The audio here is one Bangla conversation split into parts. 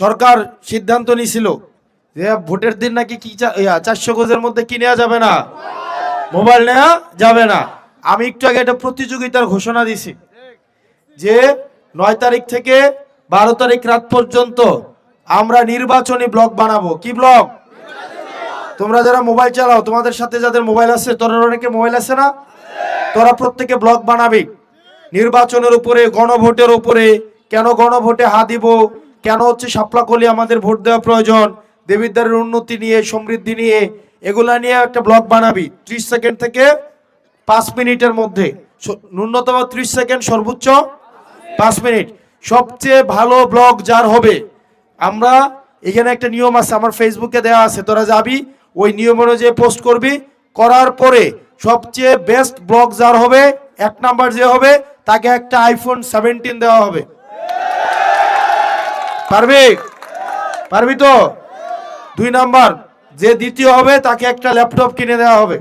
সরকার সিদ্ধান্ত নিয়েছিল যে ভোটের দিন নাকি কি চারশো গজের মধ্যে কি নেওয়া যাবে না? মোবাইল নেওয়া যাবে না। আমি একটু আগে একটা প্রতিযোগিতার ঘোষণা দিছি যে নয় তারিখ থেকে বারো তারিখ রাত পর্যন্ত আমরা নির্বাচনী ব্লগ বানাবো। কি ব্লগ তোমরা যারা মোবাইল চালাও, তোমাদের সাথে যাদের মোবাইল আছে, তোরা অনেকে মোবাইল আছে না? তোরা প্রত্যেকে ব্লগ বানাবি। নির্বাচনের উপরে, গণভোটের উপরে, কেন গণভোটে হা দিব? কেন হচ্ছে সাপলাকলি আমাদের ভোট দেওয়া প্রয়োজন? দেবিদ্বারের উন্নতি নিয়ে, সমৃদ্ধি নিয়ে, এগুলা নিয়ে একটা ব্লগ বানাবি। ত্রিশ সেকেন্ড থেকে পাঁচ মিনিটের মধ্যে। ন্যূনতম ত্রিশ সেকেন্ড সর্বোচ্চ পাঁচ মিনিট। সবচেয়ে ভালো ব্লগ যার হবে? আমরা এখানে একটা নিয়ম আছে, আমার ফেসবুকে দেওয়া আছে, তোরা যাবি, ওই নিয়ম অনুযায়ী পোস্ট করবি। করার পরে সবচেয়ে বেস্ট ব্লগ যার হবে, এক নাম্বার যে হবে, তাকে একটা আইফোন সেভেন্টিন দেওয়া হবে। পারবি? পারবি তো? দুই নাম্বার, যে দ্বিতীয় হবে, তাকে একটা ল্যাপটপ কিনে দেওয়া হবে।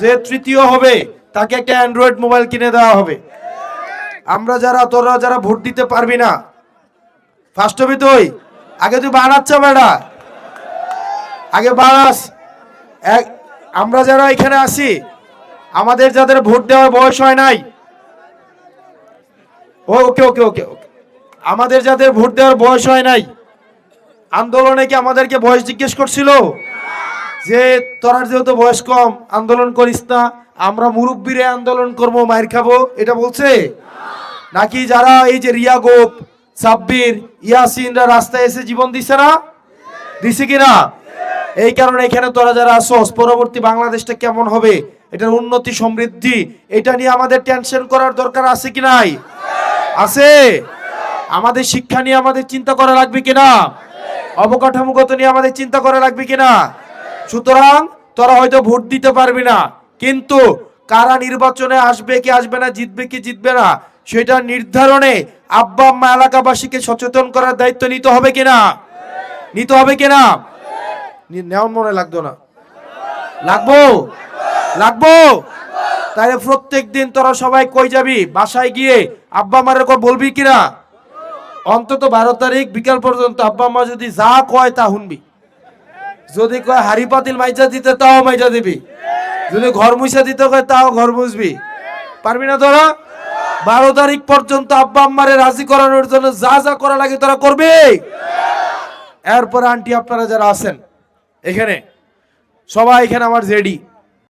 যে তৃতীয় হবে, তাকে একটা অ্যান্ড্রয়েড মোবাইল কিনে দেওয়া হবে। আমরা যারা, তোরা যারা ভোট দিতে পারবি না ফার্স্ট হবি তুই? আগে তুই বানাচ্ছ বেড়া আগে বানাস। এক, আমরা যারা এখানে আসি আমাদের যাদের ভোট দেওয়ার বয়স হয় নাই। ওকে ওকে ওকে ওকে। আমাদের যাদের ভোট দেওয়ার বয়স হয় নাই, আন্দোলনে কি আমাদেরকে বয়স জিজ্ঞেস করছিল? যে তোরার যেহেতু বয়স কম, আন্দোলন করিস না, আমরা মুরব্বীরে আন্দোলন করব, মায়ের খাব, এটা বলছে? নাকি যারা এই যে রিয়া গোপ, সাব্বির, ইয়াসিনরা রাস্তায় এসে জীবন দিছে না? দিছে কিনা এই কারণে এখানে তোরা যারা আসোস পরবর্তী বাংলাদেশটা কেমন হবে? এটার উন্নতি, সমৃদ্ধি, এটা নিয়ে আমাদের টেনশন করার দরকার আছে কি নাই? আছে? আমাদের শিক্ষা নিয়ে আমাদের চিন্তা করা লাগবে কিনা? অবকাঠামোগত নিয়ে আমাদের চিন্তা করা লাগবে কিনা? সুতরাং তোরা হয়তো ভোট দিতে পারবি না, কিন্তু কারা নির্বাচনে আসবে কি আসবে না, জিতবে কি জিতবে না, সেটা নির্ধারণে আব্বা আম্মা এলাকাবাসীকে সচেতন করার দায়িত্ব নিতে হবে কিনা? নিতে হবে কিনা? নেওয়ার মনে লাগতো না। লাগবো? লাগবো? তাহলে প্রত্যেক দিন তোরা সবাই কই যাবি? বাসায় গিয়ে আব্বা মারের কর বলবি কিনা? অন্তত বারো তারিখ বিকাল পর্যন্ত আব্বা মা যদি যা কয় তা শুনবি। যদি কয় হাড়ি পাতিল মাইজা দিতে, তাও মাইজা দিবি। যদি ঘর মুছা দিতে কয়, তাও ঘর মুছবি। পারবি না তোরা? বারো তারিখ পর্যন্ত আব্বা আম্মারে রাজি করানোর জন্য যা যা করা লাগে তোরা করবি। এরপর আন্টি আপনারা যারা আছেন, এখানে, সবাই এখানে আমার জেডি।